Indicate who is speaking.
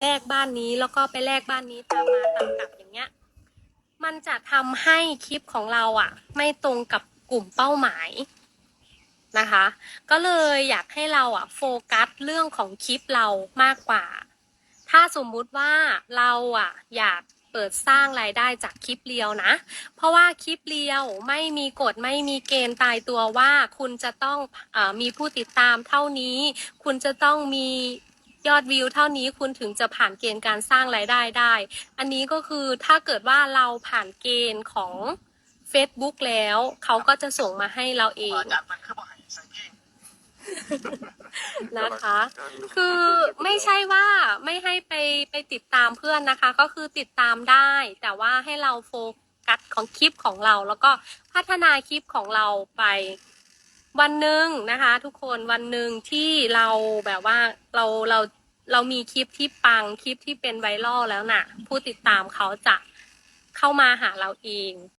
Speaker 1: แลกบ้านนี้แล้วก็ไปแลกบ้านนี้ตามมาตามกลับอย่างเงี้ย มันจะทำให้คลิปของเราอะ ไม่ตรงกับกลุ่มเป้าหมายนะคะ ก็เลยอยากให้เราอะโฟกัสเรื่องของคลิปเรามากกว่า ถ้าสมมุติว่าเราอะอยากเปิดสร้างรายได้จากคลิปเรียวนะ เพราะว่าคลิปเรียวไม่มีกฎไม่มีเกณฑ์ตายตัวว่าคุณจะต้องอมีผู้ติดตามเท่านี้ คุณจะต้องมี ยอดวิวเท่านี้คุณถึงจะผ่านเกณฑ์การสร้างรายได้ได้ อันนี้ก็คือถ้าเกิดว่าเราผ่านเกณฑ์ของ Facebook แล้ว เขาก็จะส่งมาให้เราเอง
Speaker 2: อาจารย์มันคือบ่ให้ใส่กิ้ง
Speaker 1: นะคะ คือไม่ใช่ว่าไม่ให้ไปไปติดตามเพื่อนนะคะ ก็คือติดตามได้ แต่ว่าให้เราโฟกัสของคลิปของเรา แล้วก็พัฒนาคลิปของเราไป วันหนึ่งนะคะ ทุกคนวันหนึ่งที่เราแบบว่าเราเราเรามีคลิปที่ปังคลิปที่เป็นไวรัลแล้วน่ะ ผู้ติดตามเขาจะเข้ามาหาเราเอง